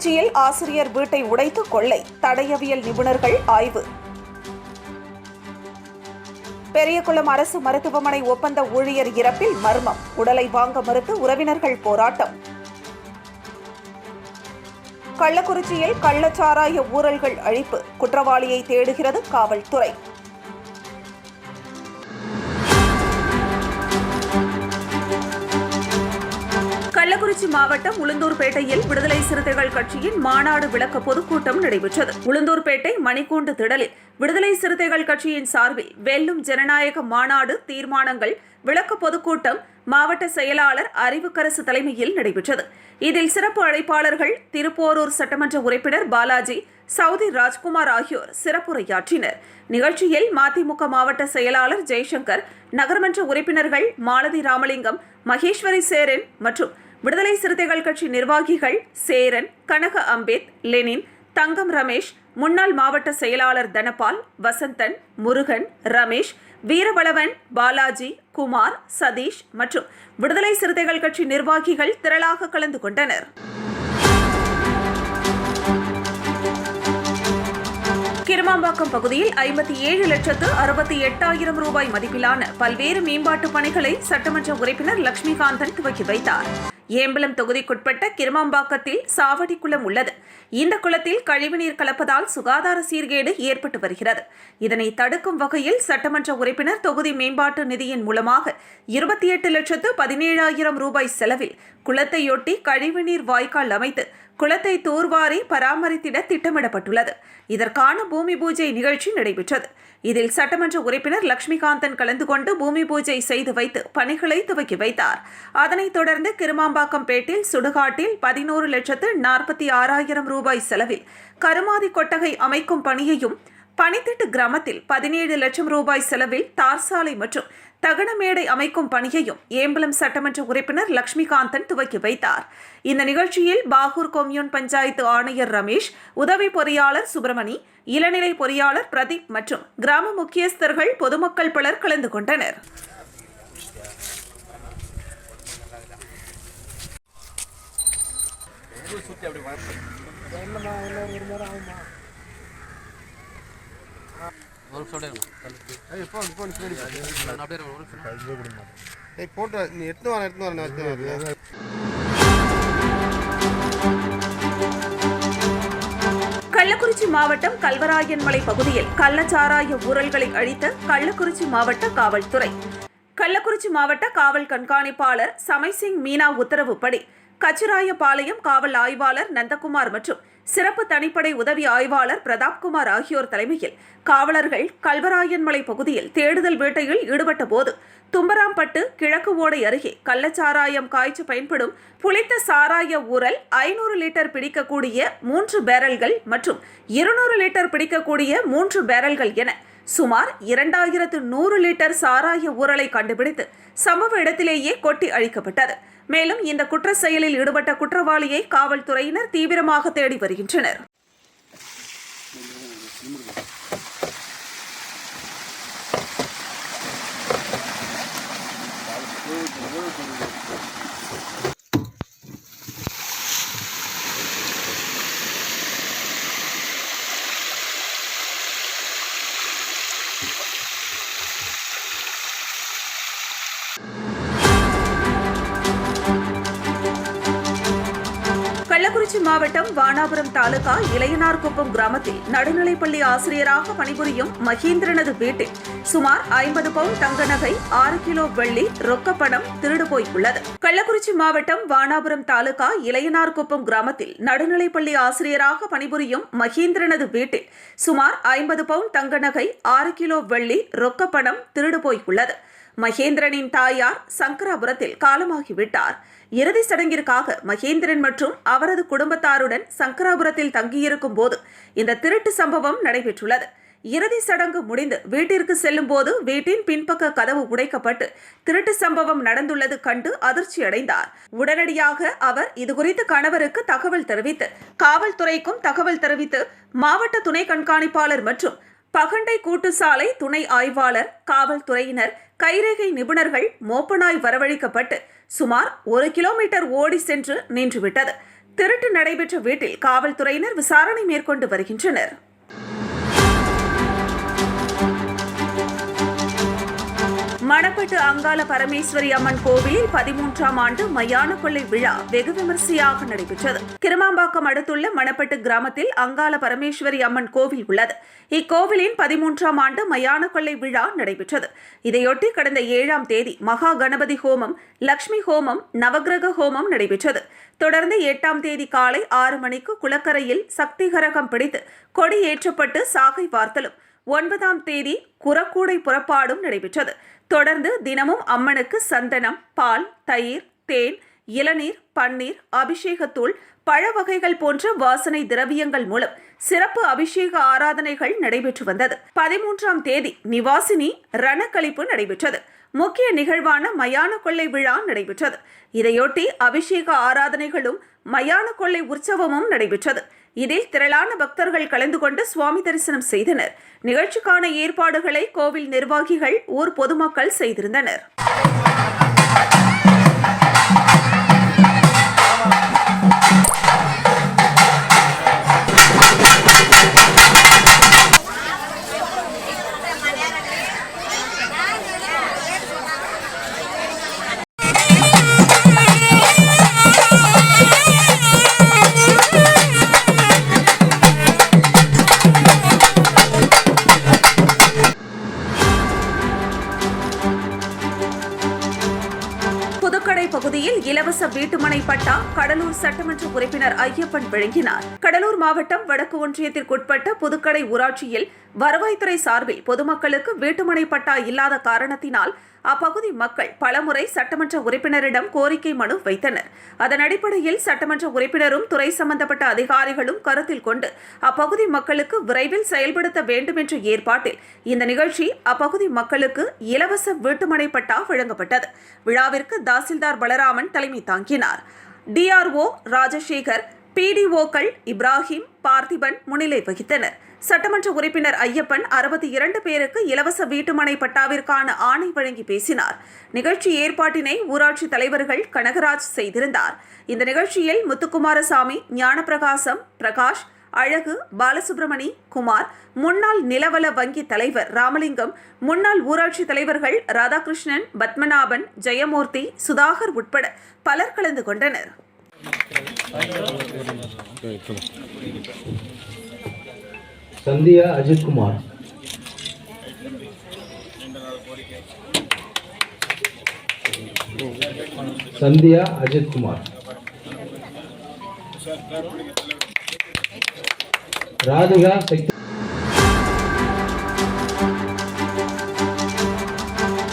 திருச்சியில் ஆசிரியர் வீட்டை உடைத்து கொள்ளை தடயவியல் நிபுணர்கள் ஆய்வு. பெரியகுளம் அரசு மருத்துவமனை ஒப்பந்த ஊழியர் இறப்பில் மர்மம் உடலை வாங்க மறுத்து உறவினர்கள் போராட்டம். கள்ளக்குறிச்சியில் கள்ளச்சாராய ஊழல்கள் அழிப்பு குற்றவாளியை தேடுகிறது காவல்துறை. கள்ளக்குறிச்சி மாவட்டம் உளுந்தூர்பேட்டையில் விடுதலை சிறுத்தைகள் கட்சியின் மாநாடு விளக்க பொதுக்கூட்டம் நடைபெற்றது. உளுந்தூர்பேட்டை மணிக்கூண்டு திடலில் விடுதலை சிறுத்தைகள் கட்சியின் சார்பில் வெல்லும் ஜனநாயக மாநாடு தீர்மானங்கள் விளக்க பொதுக்கூட்டம் மாவட்ட செயலாளர் அறிவுக்கரசு தலைமையில் நடைபெற்றது. இதில் சிறப்பு அழைப்பாளர்கள் திருப்போரூர் சட்டமன்ற உறுப்பினர் பாலாஜி சவுதி ராஜ்குமார் ஆகியோர் சிறப்புரையாற்றினர். நிகழ்ச்சியில் மதிமுக மாவட்ட செயலாளர் ஜெய்சங்கர் நகர்மன்ற உறுப்பினர்கள் மாலதி ராமலிங்கம் மகேஸ்வரி சேரன் மற்றும் விடுதலை சிறுத்தைகள் கட்சி நிர்வாகிகள் சேரன் கனக அம்பேத் லெனின் தங்கம் ரமேஷ் முன்னாள் மாவட்ட செயலாளர் தனபால் வசந்தன் முருகன் ரமேஷ் வீரவளவன் பாலாஜி குமார் சதீஷ் மற்றும் விடுதலை சிறுத்தைகள் கட்சி நிர்வாகிகள் திரளாக கலந்து கொண்டனர். கிருமாம்பாக்கம் பகுதியில் ஐம்பத்தி ஏழு லட்சத்து அறுபத்தி எட்டாயிரம் ரூபாய் மதிப்பிலான பல்வேறு மேம்பாட்டு பணிகளை சட்டமன்ற உறுப்பினர் லட்சுமிகாந்தன் துவக்கி வைத்தார். ஏம்பலம் தொகுதிக்குட்பட்ட கிருமாம்பாக்கத்தில் சாவடி குளம் உள்ளது. இந்த குளத்தில் கழிவுநீர் கலப்பதால் சுகாதார சீர்கேடு ஏற்பட்டு வருகிறது. இதனை தடுக்கும் வகையில் சட்டமன்ற உறுப்பினர் தொகுதி மேம்பாட்டு நிதியின் மூலமாக இருபத்தி எட்டு லட்சத்து பதினேழாயிரம் ரூபாய் செலவில் குளத்தையொட்டி கழிவுநீர் வாய்க்கால் அமைத்து குளத்தை தூர்வாரி பராமரித்திட திட்டமிடப்பட்டுள்ளது. இதற்கான பூமி பூஜை நிகழ்ச்சி நடைபெற்றது. இதில் சட்டமன்ற உறுப்பினர் லட்சுமிகாந்தன் கலந்து கொண்டு பூமி பூஜை செய்து வைத்து பணிகளை துவக்கி வைத்தார். அதனைத் தொடர்ந்து கிருமாம்பாக்கம் பேட்டில் சுடுகாட்டில் பதினோரு லட்சத்து நாற்பத்தி ஆறாயிரம் ரூபாய் செலவில் கருமாதி கொட்டகை அமைக்கும் பணியையும் பனித்திட்டு கிராமத்தில் பதினேழு லட்சம் ரூபாய் செலவில் தார் சாலை மற்றும் தகனமேடை அமைக்கும் பணியையும் ஏம்பலம் சட்டமன்ற உறுப்பினர் லட்சுமிகாந்தன் துவக்கி வைத்தார். இந்த நிகழ்ச்சியில் பாகூர் கொம்யூன் பஞ்சாயத்து ஆணையர் ரமேஷ் உதவி பொறியாளர் சுப்பிரமணி இளநிலை பொறியாளர் பிரதீப் மற்றும் கிராம முக்கியஸ்தர்கள் பொதுமக்கள் பலர் கலந்து கொண்டனர். ஒரு நிமிஷம் போட்டு நீ எடுத்து வர எடுத்து வர எடுத்து வர கள்ளக்குறிச்சி மாவட்டம் கல்வராயன்மலை பகுதியில் கள்ளச்சாராய ஊழல்களை அழித்த கள்ளக்குறிச்சி மாவட்ட காவல்துறை. கள்ளக்குறிச்சி மாவட்ட காவல் கண்காணிப்பாளர் சமைசிங் மீனா உத்தரவுப்படி கச்சிராயபாளையம் காவல் ஆய்வாளர் நந்தகுமார் மற்றும் சிறப்பு தனிப்படை உதவி ஆய்வாளர் பிரதாப்குமார் ஆகியோர் தலைமையில் காவலர்கள் கல்வராயன்மலை பகுதியில் தேடுதல் வேட்டையில் ஈடுபட்ட போது தும்பராம்பட்டு கிழக்கு ஓடை அருகே கள்ளச்சாராயம் காய்ச்ச பயன்படும் புளித்த சாராய ஊரல் ஐநூறு லிட்டர் பிடிக்கக்கூடிய மூன்று பேரல்கள் மற்றும் இருநூறு லிட்டர் பிடிக்கக்கூடிய மூன்று பேரல்கள் என சுமார் இரண்டாயிரத்து நூறு லிட்டர் சாராய ஊரலை கண்டுபிடித்து சம்பவ இடத்திலேயே கொட்டி அழிக்கப்பட்டது. மேலும் இந்த குற்ற செயலில் ஈடுபட்ட குற்றவாளியை காவல்துறையினர் தீவிரமாக தேடி வருகின்றனர். மாவட்டம் வானாபுரம் தாலுகா இளையனார்குப்பம் கிராமத்தில் நடுநிலைப்பள்ளி ஆசிரியராக பணிபுரியும் மகேந்திரனது வீட்டில் சுமார் ஐம்பது பவுன் தங்க நகை ஆறு கிலோ வெள்ளி ரொக்கப்பணம் திருடு போயுள்ளது. கள்ளக்குறிச்சி மாவட்டம் வானாபுரம் தாலுகா இளையனார்குப்பம் கிராமத்தில் நடுநிலைப்பள்ளி ஆசிரியராக பணிபுரியும் மகேந்திரனது வீட்டில் சுமார் ஐம்பது பவுன் தங்க நகை ஆறு கிலோ வெள்ளி ரொக்கப்பணம் திருடு போயுள்ளது. மகேந்திரனின் தாயார் சங்கராபுரத்தில் காலமாகிவிட்டார். இறுதி சடங்கிற்காக மகேந்திரன் மற்றும் அவரது குடும்பத்தாருடன் சங்கராபுரத்தில் தங்கியிருக்கும் போது இந்த திருட்டு சம்பவம் நடைபெற்றுள்ளது. இறுதி சடங்கு முடிந்து வீட்டிற்கு செல்லும் போது வீட்டின் பின்பக்க கதவு உடைக்கப்பட்டு திருட்டு சம்பவம் நடந்துள்ளது கண்டு அதிர்ச்சி அடைந்தார் உடனடியாக அவர் இதுகுறித்து கணவருக்கு தகவல் தெரிவித்து காவல்துறைக்கும் தகவல் தெரிவித்து மாவட்ட துணை கண்காணிப்பாளர் மற்றும் பகண்டை கூட்டுசாலை துணை ஆய்வாளர் காவல்துறையினர் கைரேகை நிபுணர்கள் மோப்பனாய் வரவழைக்கப்பட்டு சுமார் ஒரு கிலோமீட்டர் ஓடி சென்று நின்றுவிட்டது. திருட்டு நடைபெற்ற வீட்டில் காவல்துறையினர் விசாரணை மேற்கொண்டு வருகின்றனர். மணப்பட்டு அங்காள பரமேஸ்வரி அம்மன் கோவிலில் பதிமூன்றாம் ஆண்டு மயான கொள்ளை விழா வெகு விமரிசையாக நடைபெற்றது. கிருமாம்பாக்கம் அடுத்துள்ள மணப்பட்டு கிராமத்தில் அங்காள பரமேஸ்வரி அம்மன் கோவில் உள்ளது. இக்கோவிலின் பதிமூன்றாம் ஆண்டு மயான கொள்ளை விழா நடைபெற்றது. இதையொட்டி கடந்த ஏழாம் தேதி மகா கணபதி ஹோமம் லக்ஷ்மி ஹோமம் நவக்கிரக ஹோமம் நடைபெற்றது. தொடர்ந்து எட்டாம் தேதி காலை ஆறு மணிக்கு குளக்கரையில் சக்தி கரகம் பிடித்து கொடி ஏற்றப்பட்டு சாகை வார்த்தலும் ஒன்பதாம் தேதி குரக்கூடை புறப்பாடும் நடைபெற்றது. தொடர்ந்து தினமும் அம்மனுக்கு சந்தனம் பால் தயிர் தேன் இளநீர் பன்னீர் அபிஷேகத்தூள் பழ வகைகள் போன்ற வாசனை திரவியங்கள் மூலம் சிறப்பு அபிஷேக ஆராதனைகள் நடைபெற்று வந்தது. பதிமூன்றாம் தேதி நிவாசினி ரணக்கழிப்பு நடைபெற்றது. முக்கிய நிகழ்வான மயான கொள்ளை விழா நடைபெற்றது. இதையொட்டி அபிஷேக ஆராதனைகளும் மயான கொள்ளை உற்சவமும் நடைபெற்றது. இதில் திரளான பக்தர்கள் கலந்து கொண்டு சுவாமி தரிசனம் செய்தனர். நிகழ்ச்சிக்கான ஏற்பாடுகளை கோவில் நிர்வாகிகள் ஊர் பொதுமக்கள் செய்திருந்தனர். மற்றும் சட்டமன்ற உறுப்பினர் ஐயப்பன் வழங்கினார் கடலூர் மாவட்டம் வடக்கு ஒன்றியத்திற்குட்பட்ட புதுக்கடை ஊராட்சியில் வருவாய்த்துறை சார்பில் பொதுமக்களுக்கு வீட்டுமனை பட்டா இல்லாத காரணத்தினால் அப்பகுதி மக்கள் பலமுறை சட்டமன்ற உறுப்பினரிடம் கோரிக்கை மனு வைத்தனர். அதன் அடிப்படையில் சட்டமன்ற உறுப்பினரும் துறை சம்பந்தப்பட்ட அதிகாரிகளும் கருத்தில் கொண்டு அப்பகுதி மக்களுக்கு விரைவில் செயல்படுத்த வேண்டும் என்ற ஏற்பாட்டில் இந்த நிகழ்ச்சி அப்பகுதி மக்களுக்கு இலவச வீட்டுமனை பட்டா வழங்கப்பட்டது. விழாவிற்கு தாசில்தார் பலராமன் தலைமை தாங்கினார். டிஆர்ஓ ராஜசேகர் பிடிஓக்கள் இப்ராஹிம் பார்த்திபன் முன்னிலை வகித்தனர். சட்டமன்ற உறுப்பினர் ஐயப்பன் அறுபத்தி இரண்டு பேருக்கு இலவச வீட்டுமனை பட்டாவிற்கான ஆணை வழங்கி பேசினார். நிகழ்ச்சி ஏற்பாட்டினை ஊராட்சி தலைவர்கள் கனகராஜ் செய்திருந்தார். இந்த நிகழ்ச்சியில் முத்துக்குமாரசாமி ஞானப்பிரகாசம் பிரகாஷ் அழகு பாலசுப்ரமணி குமார் முன்னாள் நிலவல வங்கி தலைவர் ராமலிங்கம் முன்னாள் ஊராட்சி தலைவர்கள் ராதாகிருஷ்ணன் பத்மநாபன் ஜெயமூர்த்தி சுதாகர் உட்பட பலர் கலந்து கொண்டனர். சந்தியா அஜித்குமார் சந்தியா அஜித்குமார் ராதிகா சக்தி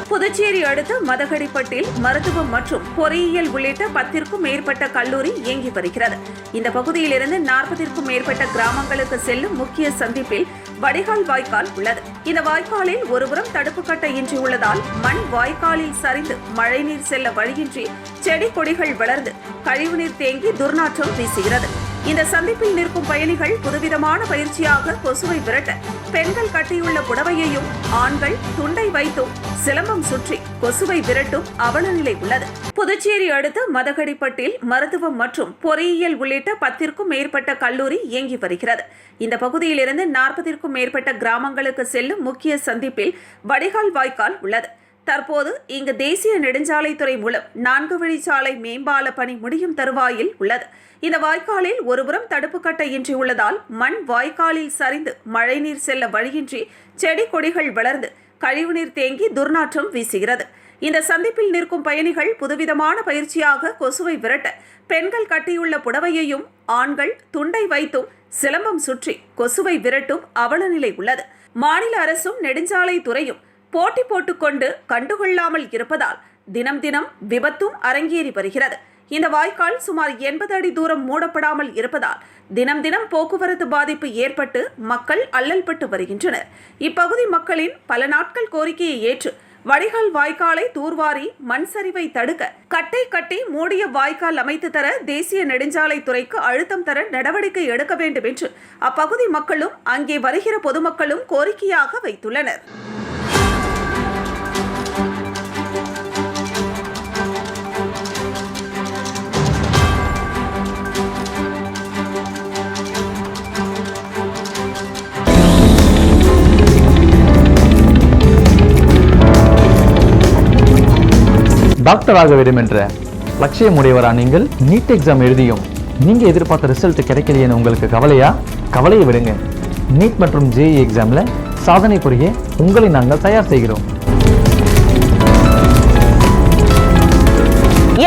புதுச்சேரி அடுத்த மதகடிப்பட்டில் மருத்துவம் மற்றும் பொறியியல் உள்ளிட்ட பத்திற்கும் மேற்பட்ட கல்லூரி இயங்கி வருகிறது. இந்த பகுதியிலிருந்து நாற்பதிற்கும் மேற்பட்ட கிராமங்களுக்கு செல்லும் முக்கிய சந்திப்பில் வடிகால் வாய்க்கால் உள்ளது. இந்த வாய்க்காலில் ஒருபுறம் தடுப்பு கட்டை இன்றி உள்ளதால் மண் வாய்க்காலில் சரிந்து மழைநீர் செல்ல வழியின்றி செடி கொடிகள் வளர்ந்து கழிவுநீர் தேங்கி துர்நாற்றம் வீசுகிறது. இந்த சந்திப்பில் நிற்கும் பயணிகள் புதுவிதமான பயிற்சியாக கொசுவை விரட்ட பெண்கள் கட்டியுள்ள புடவையையும் ஆண்கள் துண்டை வைத்தும் சிலம்பம் சுற்றி கொசுவை விரட்டும் அவலநிலை உள்ளது. புதுச்சேரி அடுத்த மதகடிப்பட்டில் மருத்துவம் மற்றும் பொறியியல் உள்ளிட்ட பத்திற்கும் மேற்பட்ட கல்லூரி இயங்கி வருகிறது. இந்த பகுதியிலிருந்து நாற்பதிற்கும் மேற்பட்ட கிராமங்களுக்கு செல்லும் முக்கிய சந்திப்பில் வடிகால் வாய்க்கால் உள்ளது. தற்போது இங்கு தேசிய நெடுஞ்சாலைத்துறை மூலம் நான்கு வழிச்சாலை மேம்பால பணி முடியும் தருவாயில் உள்ளது. இந்த வாய்க்காலில் ஒருபுறம் தடுப்பு கட்டை இன்றி உள்ளதால் மண் வாய்க்காலில் சரிந்து மழைநீர் செல்ல வழியின்றி செடி கொடிகள் வளர்ந்து கழிவுநீர் தேங்கி துர்நாற்றம் வீசுகிறது. இந்த சந்திப்பில் நிற்கும் பயணிகள் புதுவிதமான பயிற்சியாக கொசுவை விரட்ட பெண்கள் கட்டியுள்ள புடவையையும் ஆண்கள் துண்டை வைத்தும் சிலம்பம் சுற்றி கொசுவை விரட்டும் அவலநிலை உள்ளது. மாநில அரசும் நெடுஞ்சாலை துறையும் போட்டி போட்டுக்கொண்டு கண்டுகொள்ளாமல் இருப்பதால் தினம் தினம் விபத்தும் அரங்கேறி வருகிறது. இந்த வாய்க்கால் சுமார் எண்பது அடி தூரம் மூடப்படாமல் இருப்பதால் தினம் தினம் போக்குவரத்து பாதிப்பு ஏற்பட்டு மக்கள் அல்லல்பட்டு வருகின்றனர். இப்பகுதி மக்களின் பல நாட்கள் கோரிக்கையை ஏற்று வடிகால் வாய்க்காலை தூர்வாரி மண் சரிவை தடுக்க கட்டை கட்டி மூடிய வாய்க்கால் அமைத்து தர தேசிய நெடுஞ்சாலை துறைக்கு அழுத்தம் தர நடவடிக்கை எடுக்க வேண்டும் என்று அப்பகுதி மக்களும் அங்கே வருகிற பொதுமக்களும் கோரிக்கையாக வைத்துள்ளனர். டாக்டர் ஆக வேண்டும் என்ற லட்சியமுடையவரா நீங்கள்? நீட் எக்ஸாம் எழுதியும். நீங்க எதிர்பார்த்த ரிசல்ட் கிடைக்கலையேன்னு உங்களுக்கு கவலையா? கவலையை விடுங்க. நீட் மற்றும் ஜேஇ எக்ஸாம்ல சாதனை புரிய உங்களை நாங்கள் தயார் செய்கிறோம்.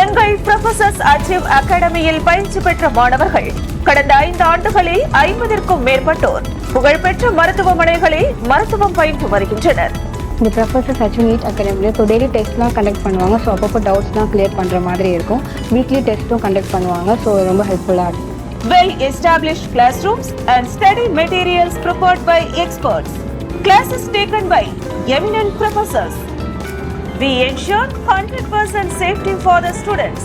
எங்கள் ப்ரொஃபசர்ஸ் அச்சீவ் அகாடமியில் பயிற்சி பெற்ற மாணவர்கள் கடந்த ஐந்து ஆண்டுகளில் ஐம்பதிற்கும் மேற்பட்டோர் புகழ்பெற்ற மருத்துவமனைகளில் மருத்துவம் பயின்று வருகின்றனர். இந்த ப்ரொஃபஸர் சச்சின் நீட் அகாடமியில் ஸோ டெய்லி டெஸ்ட்லாம் கண்டக்ட் பண்ணுவாங்க ஸோ அப்பப்போ டவுட்ஸ்லாம் கிளியர் பண்ணுற மாதிரி இருக்கும் வீக்லி டெஸ்ட்டும் கண்டக்ட் பண்ணுவாங்க ஸோ ரொம்ப ஹெல்ப்ஃபுல்லாக இருக்கும் well established classrooms and study materials prepared by experts classes taken by eminent professors we ensure 100% safety for the students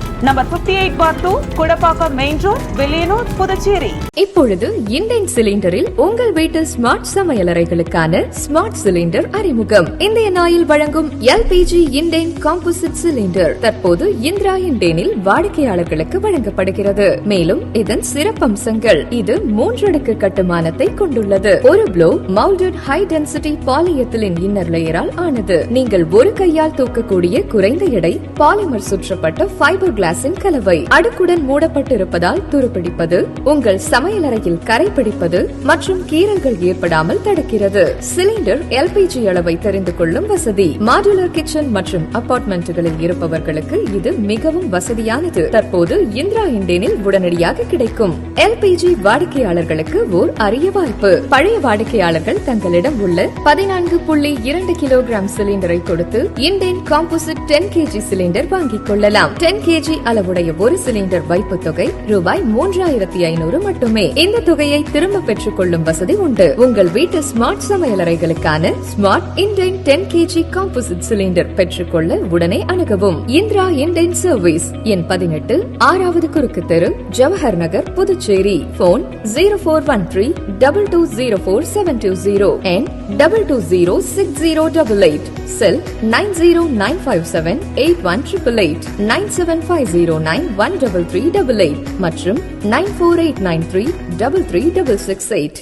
number fifty eight four two Kudappakkam main road Villianur Puducherry இப்பொழுது Indian சிலிண்டரில் உங்கள் வீட்டு smart சமையலறைகளுக்கான smart cylinder அறிமுகம். இந்திய நாயில் வழங்கும் LPG Indane composite cylinder தற்போது இந்திரா இண்டேனில் வாடிக்கையாளர்களுக்கு வழங்கப்படுகிறது. மேலும் இதன் சிறப்பம்சங்கள் இது மூன்றடுக்கு கட்டுமானத்தை கொண்டுள்ளது. ஒரு blow moulded high density polyethylene inner லேயரால் ஆனது. நீங்கள் ஒரு கையால் தூக்கக்கூடிய குறைந்த எடை பாலிமர் சுற்றப்பட்ட ஃபைபர் கிளாஸின் கலவை. அடுக்குடன் மூடப்பட்டிருப்பதால் துருப்பிடிப்பது உங்கள் சமையலறையில் கரை பிடிப்பது மற்றும் கீறல்கள் ஏற்படாமல் தடுக்கிறது. சிலிண்டர் எல்பிஜி அளவை தெரிந்து கொள்ளும் வசதி. மாடுலர் கிச்சன் மற்றும் அபார்ட்மெண்ட்டுகளில் இருப்பவர்களுக்கு இது மிகவும் வசதியானது. தற்போது இந்திரா இண்டேனில் உடனடியாக கிடைக்கும். எல்பிஜி வாடிக்கையாளர்களுக்கு ஓர் அரிய வாய்ப்பு. பழைய வாடிக்கையாளர்கள் தங்களிடம் உள்ள பதினான்கு புள்ளி இரண்டு கிலோகிராம் சிலிண்டரை கொடுத்து Indane composite ten KG cylinder வாங்கிக் கொள்ளலாம். டென் கேஜி அளவுடைய ஒரு சிலிண்டர் வைப்பு தொகை ரூபாய் மூன்றாயிரத்தி ஐநூறு மட்டுமே. இந்த தொகையை திரும்ப பெற்றுக் கொள்ளும் வசதி உண்டு. உங்கள் வீட்டு smart சமையலறைகளுக்கான smart Indane ten KG composite cylinder பெற்றுக்கொள்ள உடனே அணுகவும். இந்திரா இண்டேன் சர்வீஸ் எண் பதினெட்டு ஆறாவது குறுக்கு தெரு Jawahar Nagar Puducherry. Phone zero four one three double two zero four seven two zero and double two zero six zero double eight. Cell nine zero nine five seven eight one triple eight nine seven five zero nine one double three double eight மற்றும் nine four eight nine three double three double six eight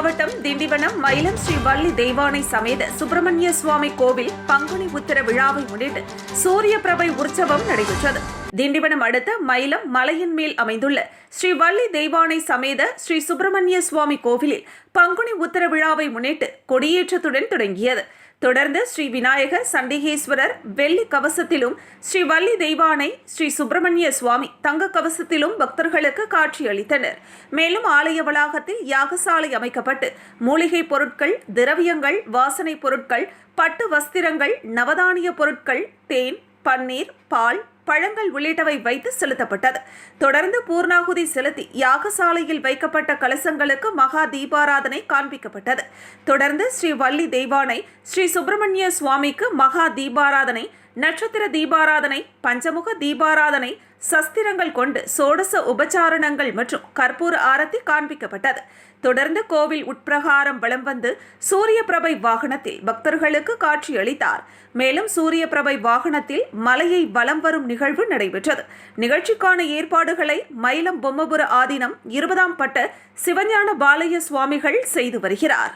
மாவட்டம் திண்டிவனம் மயிலம் ஸ்ரீ வள்ளி தெய்வானை சமேத சுப்பிரமணிய சுவாமி கோவில் பங்குனி உத்திர விழாவை முன்னிட்டு சூரிய பிரபை உற்சவம் நடைபெற்றது. திண்டிவனம் அடுத்த மயிலம் மலையின் மேல் அமைந்துள்ள ஸ்ரீ வள்ளி தெய்வானை சமேத ஸ்ரீ சுப்பிரமணிய சுவாமி கோவிலில் பங்குனி உத்திர விழாவை முன்னிட்டு கொடியேற்றத்துடன் தொடங்கியது. தொடர்ந்து ஸ்ரீ விநாயகர் சண்டிகேஸ்வரர் வெள்ளி கவசத்திலும் ஸ்ரீ வள்ளி தெய்வானை ஸ்ரீ சுப்பிரமணிய சுவாமி தங்க கவசத்திலும் பக்தர்களுக்கு காட்சியளித்தனர். மேலும் ஆலய வளாகத்தில் யாகசாலை அமைக்கப்பட்டு மூலிகை பொருட்கள் திரவியங்கள் வாசனை பொருட்கள் பட்டு வஸ்திரங்கள் நவதானிய பொருட்கள் தேன் பன்னீர் பால் பழங்கள் உள்ளிட்டவை வைத்து செலுத்தப்பட்டது. தொடர்ந்து பூர்ணாகுதி செலுத்தி யாகசாலையில் வைக்கப்பட்ட கலசங்களுக்கு மகா தீபாராதனை காண்பிக்கப்பட்டது. தொடர்ந்து ஸ்ரீ வள்ளி தெய்வானை ஸ்ரீ சுப்பிரமணிய சுவாமிக்கு மகா தீபாராதனை நட்சத்திர தீபாராதனை பஞ்சமுக தீபாராதனை சஸ்திரங்கள் கொண்டு சோடச உபச்சாரணங்கள் மற்றும் கற்பூர ஆரத்தி காண்பிக்கப்பட்டது. தொடர்ந்து கோவில் உட்பிரகாரம் வலம் வந்து சூரிய பிரபை வாகனத்தில் பக்தர்களுக்கு காட்சியளித்தார். மேலும் சூரிய பிரபை வாகனத்தில் மலையை வலம் வரும் நிகழ்வு நடைபெற்றது. நிகழ்ச்சிக்கான ஏற்பாடுகளை மயிலம் பொம்மபுர ஆதீனம் இருபதாம் பட்ட சிவஞான பாலய சுவாமிகள் செய்து வருகிறார்.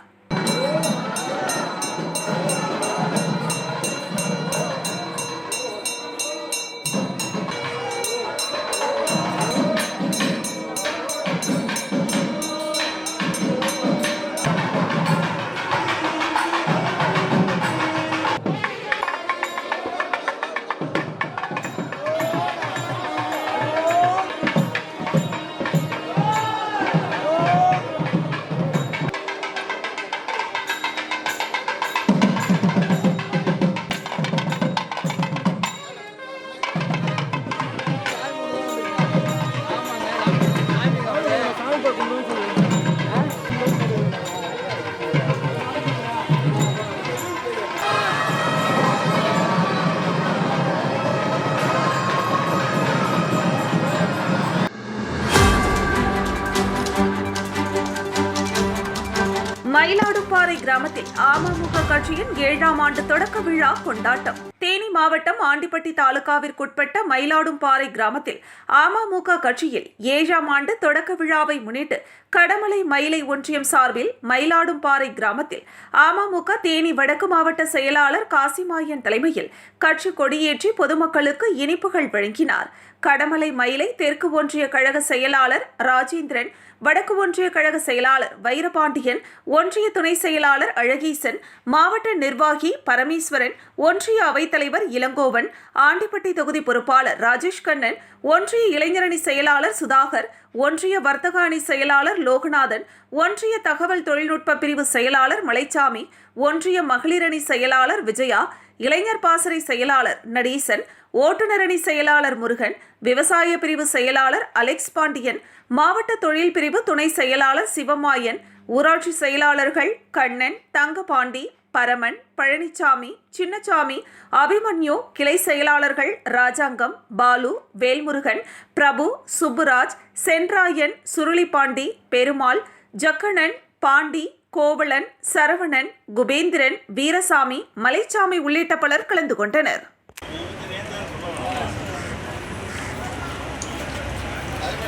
மயிலாடும்பாறை கிராமத்தில் அமமுக கட்சியின் ஏழாம் ஆண்டு தொடக்க விழா கொண்டாட்டம். தேனி மாவட்டம் ஆண்டிப்பட்டி தாலுகாவிற்குட்பட்ட மயிலாடும்பாறை கிராமத்தில் அமமுக கட்சியில் ஏழாம் ஆண்டு தொடக்க விழாவை முன்னிட்டு கடமலை மயிலை ஒன்றியம் சார்பில் மயிலாடும்பாறை கிராமத்தில் அமமுக தேனி வடக்கு மாவட்ட செயலாளர் காசிமாயன் தலைமையில் கட்சி கொடியேற்றி பொதுமக்களுக்கு இனிப்புகள் வழங்கினார். கடமலை மயிலை தெற்கு ஒன்றிய கழக செயலாளர் ராஜேந்திரன் வடக்கு ஒன்றிய கழக செயலாளர் வைரபாண்டியன் ஒன்றிய துணை செயலாளர் அழகீசன் மாவட்ட நிர்வாகி பரமேஸ்வரன் ஒன்றிய அவைத்தலைவர் இளங்கோவன் ஆண்டிப்பட்டி தொகுதி பொறுப்பாளர் ராஜேஷ் கண்ணன் ஒன்றிய இளைஞரணி செயலாளர் சுதாகர் ஒன்றிய வர்த்தக அணி செயலாளர் லோகநாதன் ஒன்றிய தகவல் தொழில்நுட்ப பிரிவு செயலாளர் மலைச்சாமி ஒன்றிய மகளிரணி செயலாளர் விஜயா இளைஞர் பாசறை செயலாளர் நடீசன் ஓட்டுநரணி செயலாளர் முருகன் விவசாய பிரிவு செயலாளர் அலெக்ஸ் பாண்டியன் மாவட்ட தொழில் பிரிவு துணை செயலாளர் சிவமாயன் ஊராட்சி செயலாளர்கள் கண்ணன் தங்கபாண்டி பரமன் பழனிசாமி சின்னசாமி அபிமன்யு கிளை செயலாளர்கள் ராஜாங்கம் பாலு வேல்முருகன் பிரபு சுப்புராஜ் சென்றாயன் சுருளிபாண்டி பெருமாள் ஜக்கணன் பாண்டி கோவலன் சரவணன் குபேந்திரன் வீரசாமி மலைச்சாமி உள்ளிட்ட பலர் கலந்து கொண்டனர்.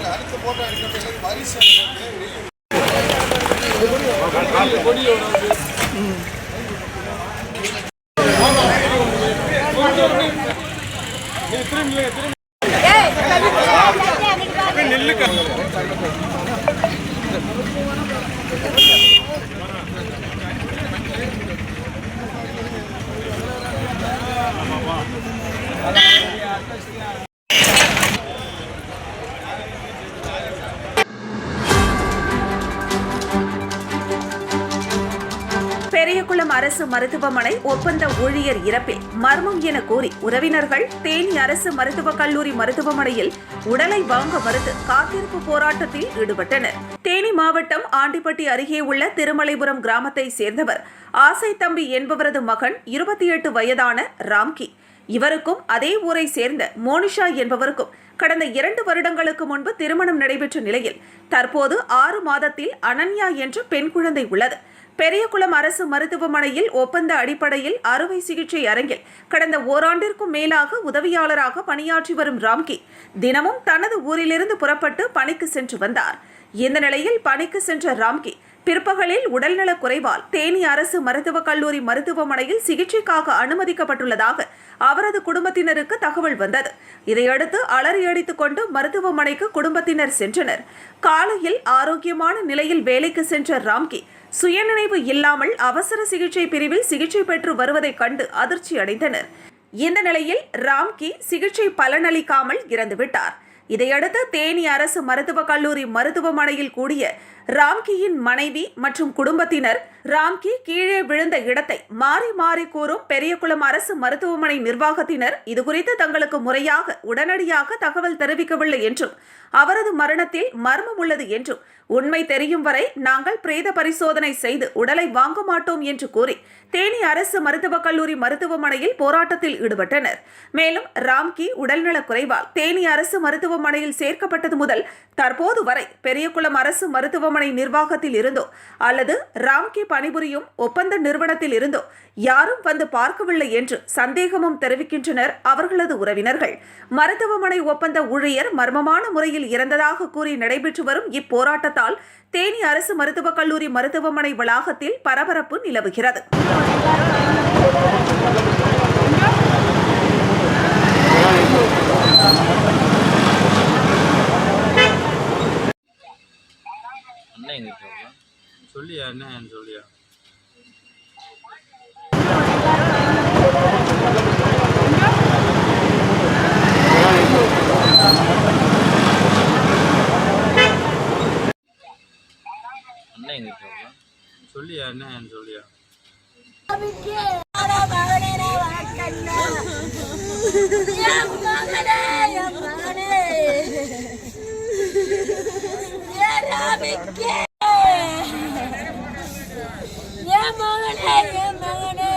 அடுத்த Thank you. பெரியகுளம் அரசு மருத்துவமனை ஒப்பந்த ஊழியர் இறப்பில் மர்மம் என கூறி உறவினர்கள் தேனி அரசு மருத்துவக் கல்லூரி மருத்துவமனையில் உடலை வாங்க மறுத்து காத்திருப்பு போராட்டத்தில் ஈடுபட்டனர். தேனி மாவட்டம் ஆண்டிப்பட்டி அருகே உள்ள திருமலைபுரம் கிராமத்தை சேர்ந்தவர் ஆசை தம்பி என்பவரது மகன் இருபத்தி எட்டு வயதான ராம்கி. இவருக்கும் அதே ஊரை சேர்ந்த மோனிஷா என்பவருக்கும் கடந்த இரண்டு வருடங்களுக்கு முன்பு திருமணம் நடைபெற்ற நிலையில் தற்போது ஆறு மாதத்தில் அனன்யா என்ற பெண் குழந்தை உள்ளது. பெரியகுளம் அரசு மருத்துவமனையில் ஒப்பந்த அடிப்படையில் அறுவை சிகிச்சை அரங்கில் கடந்த ஓராண்டிற்கும் மேலாக உதவியாளராக பணியாற்றி வரும் ராம்கி தினமும் தனது ஊரிலிருந்து புறப்பட்டு பணிக்கு சென்று வந்தார். இந்த நிலையில் பணிக்கு சென்ற ராம்கி பிற்பகலில் உடல்நலக் குறைவால் தேனி அரசு மருத்துவக் கல்லூரி மருத்துவமனையில் சிகிச்சைக்காக அனுமதிக்கப்பட்டுள்ளதாக அவரது குடும்பத்தினருக்கு தகவல் வந்தது. இதையடுத்து அலறி அடித்துக் கொண்டு மருத்துவமனைக்கு குடும்பத்தினர் சென்றனர். காலையில் ஆரோக்கியமான நிலையில் வேலைக்கு சென்ற ராம்கி சுயநினைவு இல்லாமல் அவசர சிகிச்சை பிரிவில் சிகிச்சை பெற்று வருவதைக் கண்டு அதிர்ச்சி அடைந்தனர். இந்த நிலையில் ராம்கி சிகிச்சை பலனளிக்காமல் இறந்துவிட்டார். இதையடுத்து தேனி அரசு மருத்துவக் கல்லூரி மருத்துவமனையில் கூடிய ராம்கியின் மனைவி மற்றும் குடும்பத்தினர் ராம்கி கீழே விழுந்த இடத்தை மாறி மாறி கூறும் பெரியகுளம் அரசு மருத்துவமனை நிர்வாகத்தினர் இதுகுறித்து தங்களுக்கு முறையாக உடனடியாக தகவல் தெரிவிக்கவில்லை என்றும் அவரது மரணத்தில் மர்மம் உள்ளது என்றும் உண்மை தெரியும் வரை நாங்கள் பிரேத பரிசோதனை செய்து உடலை வாங்க மாட்டோம் என்று கூறி தேனி அரசு மருத்துவக் கல்லூரி மருத்துவமனையில் போராட்டத்தில் ஈடுபட்டனர். மேலும் ராம்கி உடல்நலக் குறைவால் தேனி அரசு மருத்துவமனையில் சேர்க்கப்பட்டது முதல் தற்போது வரை பெரியகுளம் அரசு மருத்துவமனை நிர்வாகத்தில் இருந்தோ அல்லது ராம்கி பணிபுரியும் ஒப்பந்த நிறுவனத்தில் இருந்தோ யாரும் வந்து பார்க்கவில்லை என்று சந்தேகமும் தெரிவிக்கின்றனர் அவர்களது உறவினர்கள். மருத்துவமனை ஒப்பந்த ஊழியர் மர்மமான முறையில் இறந்ததாக கூறி நடைபெற்று வரும் இப்போராட்டத்தால் தேனி அரசு மருத்துவக் கல்லூரி மருத்துவமனை வளாகத்தில் பரபரப்பு நிலவுகிறது. ஏன் எந்திரிக்கிறோம் சொல்லியா என்ன சொல்லியா? என்ன எந்திரிக்கிறோம் சொல்லியா என்ன சொல்லியா? Yeah. ഞാൻ മകളെ ഞാൻ മകളെ.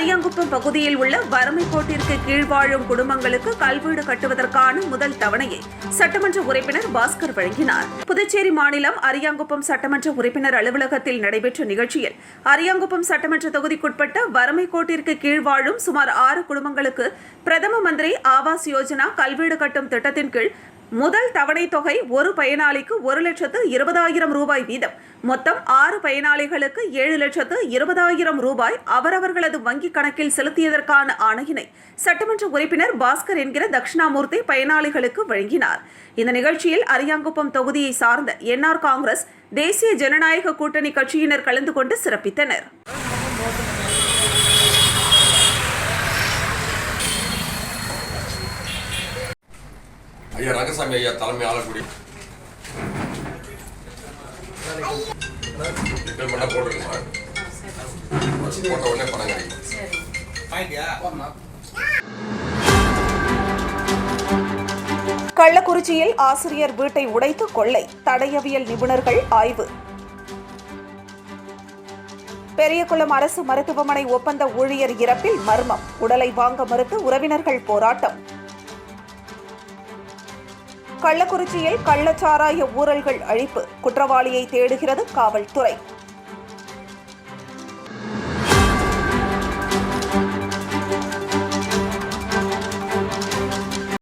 அரியாங்குப்பம் பகுதியில் உள்ள வறுமை கோட்டிற்கு கீழ் வாழும் குடும்பங்களுக்கு கல்வீடு கட்டுவதற்கான முதல் தவணையை சட்டமன்ற உறுப்பினர் பாஸ்கர் வழங்கினார். புதுச்சேரி மாநிலம் அரியாங்குப்பம் சட்டமன்ற உறுப்பினர் அலுவலகத்தில் நடைபெற்ற நிகழ்ச்சியில் அரியாங்குப்பம் சட்டமன்ற தொகுதிக்குட்பட்ட வறுமை கோட்டிற்கு கீழ் வாழும் சுமார் ஆறு குடும்பங்களுக்கு பிரதம மந்திரி ஆவாஸ் யோஜனா கல்வீடு கட்டும் திட்டத்தின் கீழ் முதல் தவணை தொகை ஒரு பயனாளிக்கு ஒரு லட்சத்து இருபதாயிரம் ரூபாய் வீதம். மொத்தம் ஆறு பயனாளிகளுக்கு ஏழு லட்சத்து இருபதாயிரம் ரூபாய் அவரவர்களது வங்கிக் கணக்கில் செலுத்தியதற்கான ஆணையினை சட்டமன்ற உறுப்பினர் பாஸ்கர் என்கிற தட்சிணாமூர்த்தி பயனாளிகளுக்கு வழங்கினார். இந்த நிகழ்ச்சியில் அரியாங்குப்பம் தொகுதியை சார்ந்த என்ஆர் காங்கிரஸ் தேசிய ஜனநாயக கூட்டணி கட்சியினர் கலந்து கொண்டு சிறப்பித்தனர். ஐயா ரங்கசாமி ஐயா தலைமை ஆளக்கூடிய பேமெண்ட்டாக போட்டுருக்குமா போட்ட உடனே பணம் கிடைக்கும். கள்ளக்குறிச்சியில் ஆசிரியர் வீட்டை உடைத்து கொள்ளை. தடயவியல் நிபுணர்கள் ஆய்வு. பெரியகுளம் அரசு மருத்துவமனை ஒப்பந்த ஊழியர் இறப்பில் மர்மம். உடலை வாங்க மறுத்து உறவினர்கள் போராட்டம். கள்ளக்குறிச்சியில் கள்ளச்சாராய ஊழல்கள் அழிப்பு. குற்றவாளியை தேடுகிறது காவல்துறை.